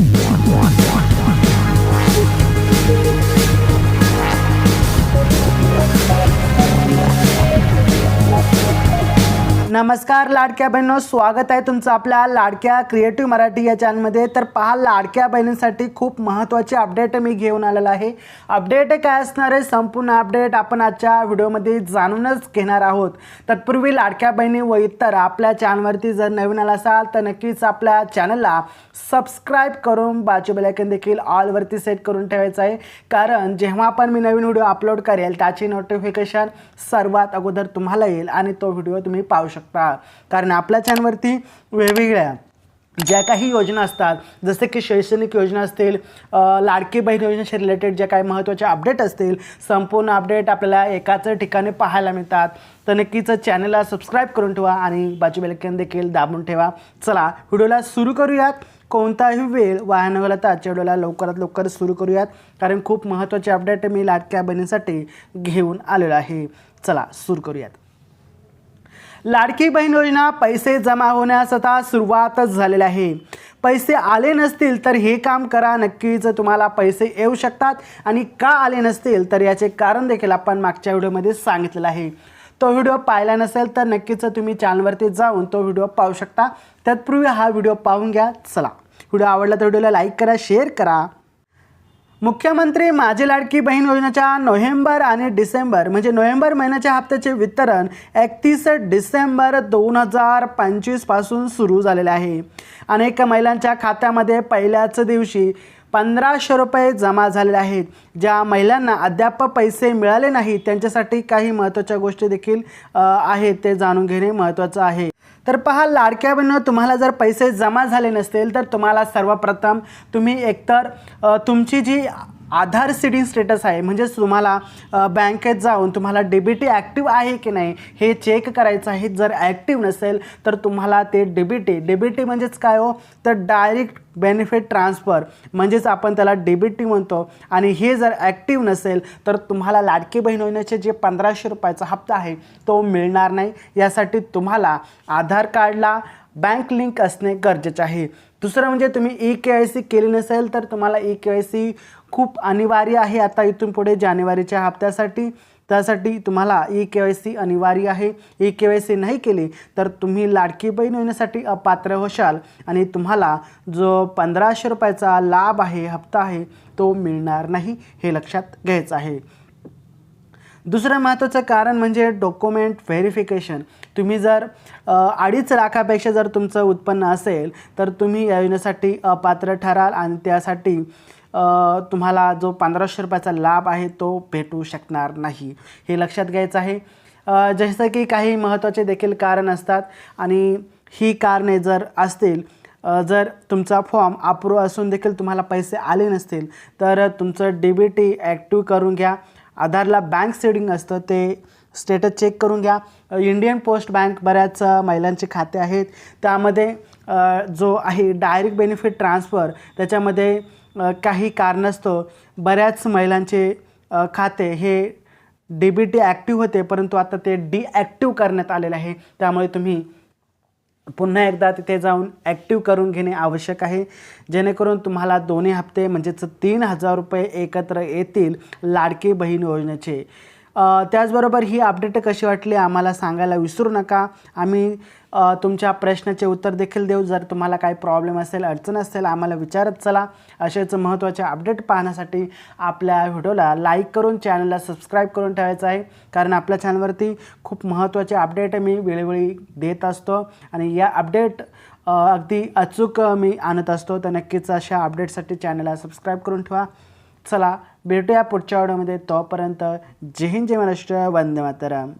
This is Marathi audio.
one, one. नमस्कार लाडक्या बहिणींनो स्वागत आहे तुमचं आपल्या लाडक्या क्रिएटिव्ह मराठी या चॅनलमध्ये तर पहा लाडक्या बहिणींसाठी खूप महत्त्वाचे अपडेट मी घेऊन आलेलो आहे. अपडेट काय असणार आहे? संपूर्ण अपडेट आपण आजच्या व्हिडिओमध्ये जाणूनच घेणार आहोत. तत्पूर्वी लाडक्या बहिणी व इतर आपल्या चॅनलवरती जर नवीन आला असाल तर नक्कीच आपल्या चॅनलला सबस्क्राईब करून बाजू बेलायकन देखील ऑलवरती सेट करून ठेवायचं आहे. कारण जेव्हा पण मी नवीन व्हिडिओ अपलोड करेल त्याची नोटिफिकेशन सर्वात अगोदर तुम्हाला येईल आणि तो व्हिडिओ तुम्ही पाहू शकता. कारण आपल्या चॅनवरती वेगवेगळ्या ज्या काही योजना असतात जसे की शैक्षणिक योजना असतील लाडकी बहीण योजनेशी रिलेटेड ज्या काही महत्त्वाचे अपडेट असतील संपूर्ण अपडेट आपल्याला एकाच ठिकाणी पाहायला मिळतात. तर नक्कीच चॅनलला सबस्क्राईब करून ठेवा आणि बाजू बेलकन देखील दाबून ठेवा. चला व्हिडिओला सुरू करूयात. कोणताही वेळ वाया न आजच्या व्हिडिओला लवकरात लवकर सुरू करूयात. कारण खूप महत्त्वाचे अपडेट मी लाडक्या बहिणीसाठी घेऊन आलेलो आहे. चला सुरू करूयात. लाडकी बहीण योजना पैसे जमा होण्यास आता सुरुवातच झालेली आहे. पैसे आले नसतील तर हे काम करा. नक्कीच तुम्हाला पैसे येऊ शकतात आणि का आले नसतील तर याचे कारण देखील आपण मागच्या व्हिडिओमध्ये सांगितलेलं आहे. तो व्हिडिओ पाहिला नसेल तर नक्कीच तुम्ही चॅनलवरती जाऊन तो व्हिडिओ पाहू शकता. तत्पूर्वी हा व्हिडिओ पाहून घ्या. चला. व्हिडिओ आवडला तर व्हिडिओला लाईक करा शेअर करा. मुख्यमंत्री माझी लाडकी बहीण योजनेच्या नोव्हेंबर आणि डिसेंबर म्हणजे नोव्हेंबर महिन्याच्या हप्त्याचे वितरण एकतीस डिसेंबर दोन हजार पंचवीसपासून सुरू झालेले आहे. अनेक महिलांच्या खात्यामध्ये पहिल्याच दिवशी पंधराशे रुपये जमा झालेले आहेत. ज्या महिलांना अद्याप पैसे मिळाले नाही त्यांच्यासाठी काही महत्त्वाच्या गोष्टी देखील आहेत ते जाणून घेणे महत्त्वाचं आहे. तर पहा लाडक्या बहिणींनो तुम्हाला जर पैसे जमा झाले नसतील तर तुम्हाला सर्वप्रथम तुम्ही एकतर तुमची जी आधार सीडिंग स्टेटस आहे. म्हणजेच तुम्हाला बँकेत जाऊन तुम्हाला डेबिटी ॲक्टिव्ह आहे की नाही हे चेक करायचं आहे. जर ॲक्टिव्ह नसेल तर तुम्हाला ते डेबिटी डेबिटी म्हणजेच काय हो? तर डायरेक्ट बेनिफिट ट्रान्सफर म्हणजेच आपण त्याला डेबिटी म्हणतो. आणि हे जर ॲक्टिव्ह नसेल तर तुम्हाला लाडकी बहीण योजनेचे जे पंधराशे रुपयाचा हप्ता आहे तो मिळणार नाही. यासाठी तुम्हाला आधार कार्डला बँक लिंक असणे गरजेचे आहे. दुसरं म्हणजे तुम्ही ई के आय सी केली नसेल तर तुम्हाला ई के आय सी खूप अनिवार्य आहे आता इथून पुढे जानेवारीच्या हप्त्यासाठी. त्यासाठी तुम्हाला ई के वाय सी अनिवार्य आहे. ई के वाय सी नाही केली तर तुम्ही लाडकी बहीण होण्यासाठी अपात्र होशाल आणि तुम्हाला जो पंधराशे रुपयाचा लाभ आहे हप्ता आहे तो मिळणार नाही हे लक्षात घ्यायचं आहे. दुसरं महत्त्वाचं कारण म्हणजे डॉक्युमेंट व्हेरिफिकेशन. तुम्ही जर अडीच लाखापेक्षा जर तुमचं उत्पन्न असेल तर तुम्ही या योजनेसाठी अपात्र ठराल आणि त्यासाठी तुम्हाला जो पंधराशे रुपयाचा लाभ आहे तो भेटू शकणार नाही. हे लक्षात घ्यायचं आहे. जसं की काही महत्त्वाचे देखील कारण असतात आणि ही कारणे जर असतील जर तुमचा फॉर्म अप्रूव्ह असून देखील तुम्हाला पैसे आले नसतील तर तुमचं डी बी टी ॲक्टिव्ह करून घ्या. आधारला बँक सेडिंग असतं ते स्टेटस चेक करून घ्या. इंडियन पोस्ट बँक बऱ्याच महिलांचे खाते आहेत. त्यामध्ये जो आहे डायरेक्ट बेनिफिट ट्रान्सफर त्याच्यामध्ये काही कारणास्तव बऱ्याच महिलांचे खाते हे डी बी टी ॲक्टिव्ह होते परंतु आता ते डिॲक्टिव्ह करण्यात आलेलं आहे. त्यामुळे तुम्ही पुन्हा एकदा तिथे जाऊन ॲक्टिव्ह करून घेणे आवश्यक आहे. जेणेकरून तुम्हाला दोन्ही हप्ते म्हणजेच तीन हजार रुपये एकत्र येतील लाडकी बहीण योजनेचे. त्याचबरोबर ही अपडेट कशी वाटली आम्हाला सांगायला विसरू नका. आम्ही तुमच्या प्रश्नाचे उत्तर देखील देऊ. जर तुम्हाला काही प्रॉब्लेम असेल अडचण असेल आम्हाला विचारत चला. असेच महत्त्वाचे अपडेट पाहण्यासाठी आपल्या व्हिडिओला लाईक करून चॅनलला सबस्क्राईब करून ठेवायचं आहे. कारण आपल्या चॅनलवरती खूप महत्त्वाचे अपडेट मी वेळोवेळी देत असतो. आणि या अपडेट अगदी अचूक मी आणत असतो. तर नक्कीच अशा अपडेटसाठी चॅनलला सबस्क्राईब करून ठेवा. चला भेटूया पुढच्या ऑडिओमध्ये तोपर्यंत जय हिंद जय महाराष्ट्र वंदे मातरम.